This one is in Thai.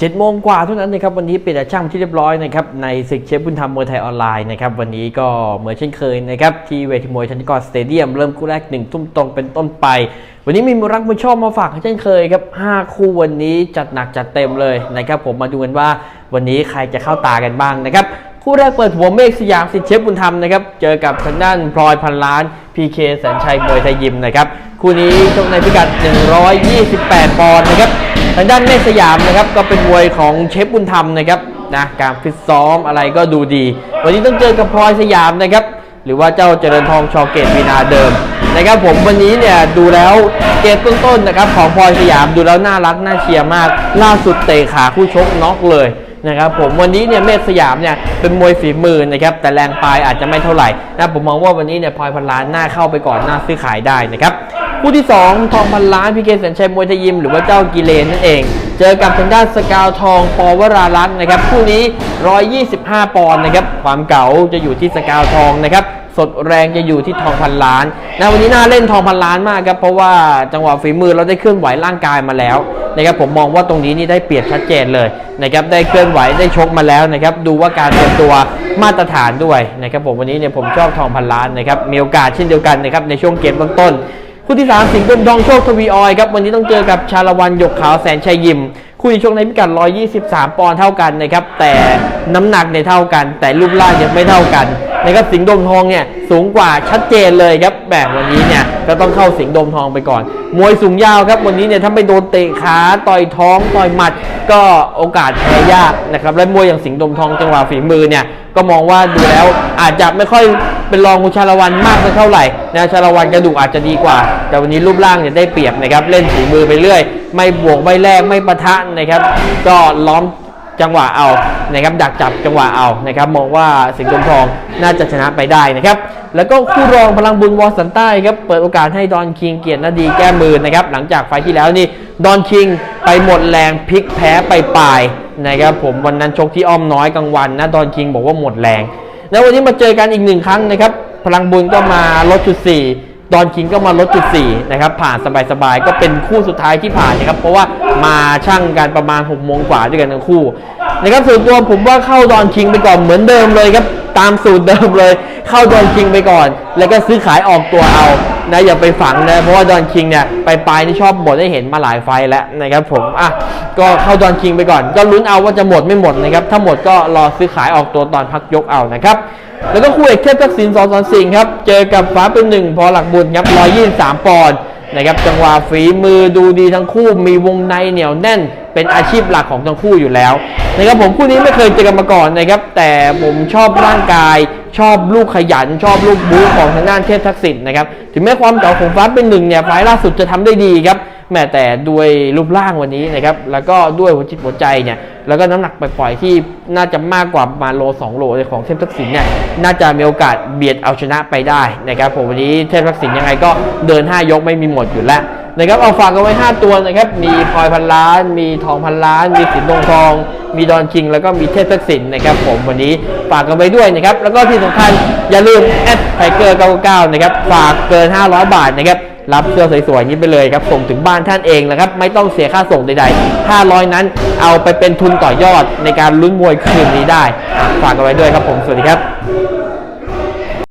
เจ็ดโมงกว่าเท่านั้นนะครับวันนี้เป็นช่างที่เรียบร้อยนะครับในศึกเชฟบุญธรรมมวยไทยออนไลน์นะครับวันนี้ก็เหมือนเช่นเคยนะครับที่เวทีมวยธัญกรสเตเดียมเริ่มคู่แรกหนึ่งทุ่มตรงเป็นต้นไป วันนี้มีมวยรักมวยชอบมาฝากเช่นเคยครับห้าคู่วันนี้จัดหนักจัดเต็มเลยนะครับผมมาดูกันว่าวันนี้ใครจะเข้าตากันบ้างนะครับคู่แรกเปิดหัวเมฆสยามสิทธิเชฟบุญธรรมนะครับเจอกับทางด้านพลอยพันล้านพีเคแสนชัยมวยไทยยิมนะครับ คู่นี้ชกในพิกัด 128 ปอนด์นะครับ ทางด้านเมฆสยามนะครับ ก็เป็นมวยของเชฟบุญธรรมนะครับนะการฟิตซ้อมอะไรก็ดูดี วันนี้ต้องเจอกับพลอยสยามนะครับ หรือว่าเจ้าเจริญทองชอเกตวีนาเดิมนะครับผมวันนี้เนี่ยดูแล้วเกมต้นๆนะครับของพลอยสยามดูแล้วน่ารักน่าเชียร์มาก ล่าสุดเตะขาคู่ชกน็อกเลยนะครับผมวันนี้เนี่ยเมฆสยามเนี่ยเป็นมวยฝีมือนะครับแต่แรงปลายอาจจะไม่เท่าไหร่นะผมมองว่าวันนี้เนี่ยพลอยพันล้านน่าเข้าไปก่อนน่าซื้อขายได้นะครับ คู่ที่ 2 ทองพันล้านพีเคสัญชัยมวยไทยยิม หรือว่าเจ้ากิเลนนั่นเอง เจอกับทางด้านสกาวทองปวรารักษ์นะครับคู่นี้ 125 ปอนด์นะครับความเก๋าจะอยู่ที่สกาวทองนะครับสดแรงจะอยู่ที่ทองพันล้านนะวันนี้น่าเล่นทองพันล้านมากครับเพราะว่าจังหวะฝีมือเราได้เคลื่อนไหวร่างกายมาแล้วนะครับผมมองว่าตรงนี้นี่ได้เปรียบชัดเจนเลยนะครับได้เคลื่อนไหวได้ชกมาแล้วนะครับดูว่าการเตรียมตัวมาตรฐานด้วยนะครับผมวันนี้เนี่ยผมชอบทองพันล้านนะครับมีโอกาสเช่นเดียวกันนะครับในช่วงเกมต้น คู่ที่ 3 สิงห์ดมทองโชคทวีออยครับวันนี้ต้องเจอกับชาละวันหยกขาวแสนชัยยิม คู่ที่ชกในพิกัด 123 ปอนด์เท่ากันนะครับแต่น้ำหนักเนี่ยเท่ากัน แต่รูปร่างยังไม่เท่ากันนะครับสิงห์ดมทองเนี่ยสูงกว่าชัดเจนเลยครับแบบวันนี้เนี่ยก็ต้องเข้าสิงห์ดมทองไปก่อน มวยสูงยาวครับวันนี้เนี่ยถ้าไปโดนเตะขาต่อยท้องต่อยหมัด ก็โอกาสแพ้ยากนะครับและมวยอย่างสิงห์ดมทองจังหวะฝีมือเนี่ยก็มองว่าดูแล้วอาจจะไม่ค่อย เป็นรองคุณชาละวันมากสักเท่าไหร่นะชาละวันกระดูกอาจจะดีกว่า แต่วันนี้รูปร่างเนี่ยได้เปรียบนะครับเล่นฝีมือไปเรื่อย ไม่บวกไม่แลกไม่ปะทะนะครับ ก็ล้อมจังหวะเอานะครับดักจับจังหวะเอานะครับมองว่าสิงห์ดมทองน่าจะชนะไปได้นะครับแล้วก็คู่รองพลังบุญวอสันใต้ครับเปิดโอกาสให้ดอนคิงเกียรตินาดีแก้มือนะครับหลังจากไฟที่แล้วนี่ดอนคิงไปหมดแรงพลิกแพ้ไปปลายนะครับผมวันนั้นชกที่อ้อมน้อยกลางวันนะดอนคิงบอกว่าหมดแรง แล้ววันนี้มาเจอกันอีกหนึ่งครั้งนะครับ พลังบุญก็มาลดจุดสี่ดอนคิงก็มาลดจุดสี่นะครับ ผ่านสบายๆ ก็เป็นคู่สุดท้ายที่ผ่านนะครับ เพราะว่ามาช่างกันประมาณ6กโมงกว่าด้วยกันทั้งคู่นะครับส่วนตัวผมว่าเข้าดอนคิงไปก่อนเหมือนเดิมเลยครับ ตามสูตรเดิมเลย เข้าดอนคิงไปก่อน แล้วก็ซื้อขายออกตัวเอานะอย่าไปฝังนะเพราะว่าดอนคิงเนี่ยไปปลายนี่ชอบหมดได้เห็นมาหลายไฟแล้วนะครับผมอะก็เข้าดอนคิงไปก่อน ก็ลุ้นเอาว่าจะหมดไม่หมดนะครับถ้าหมดก็รอซื้อขายออกตัวตอนพักยกเอานะครับแล้วก็คู่เอกเทพทักษิณสอนสอนสิงครับเจอกับฟ้าเป็นหนึ่งพอหลักบุญครับ123ปอนด์นะครับจังหวะฝีมือดูดีทั้งคู่มีวงในเหนียวแน่นเป็นอาชีพหลักของทั้งคู่อยู่แล้วนะครับผมคู่นี้ไม่เคยเจอกันมาก่อนนะครับ แต่ผมชอบร่างกาย ชอบลูกขยัน ชอบลูกบู๊ของทางด้านเทพทักษิณนะครับถึงแม้ความเก่าของฟ้าเป็นหนึ่งเนี่ยไฟล์ล่าสุดจะทำได้ดีครับแม้แต่ด้วยรูปร่างวันนี้นะครับ แล้วก็ด้วยหัวจิตหัวใจเนี่ย แล้วก็น้ำหนักปล่อยๆที่น่าจะมากกว่ามาโล 2โลเลของเทพทักษิณเนี่ย น่าจะมีโอกาสเบียดเอาชนะไปได้นะครับผมวันนี้เทพทักษิณยังไงก็เดิน 5 ยกไม่มีหมดอยู่แล้ว นะครับเอาฝากกันไว้ 5 ตัวนะครับ มีพลอยพันล้าน มีทองพันล้าน มีสินทองทอง มีดอนคิง แล้วก็มีเทพทักษิณนะครับ ผมวันนี้ฝากกันไว้ด้วยนะครับ แล้วก็ที่สำคัญอย่าลืมแอดไทเกอร์99นะครับ ฝากเกิน 500 บาทนะครับรับเสื้อสวยๆนี้ไปเลยครับ ส่งถึงบ้านท่านเองนะครับ ไม่ต้องเสียค่าส่งใดๆ 500 นั้นเอาไปเป็นทุนต่อยอดในการลุ้นมวยคืนนี้ได้อะฝากกันไว้ด้วยครับผม สวัสดีครับ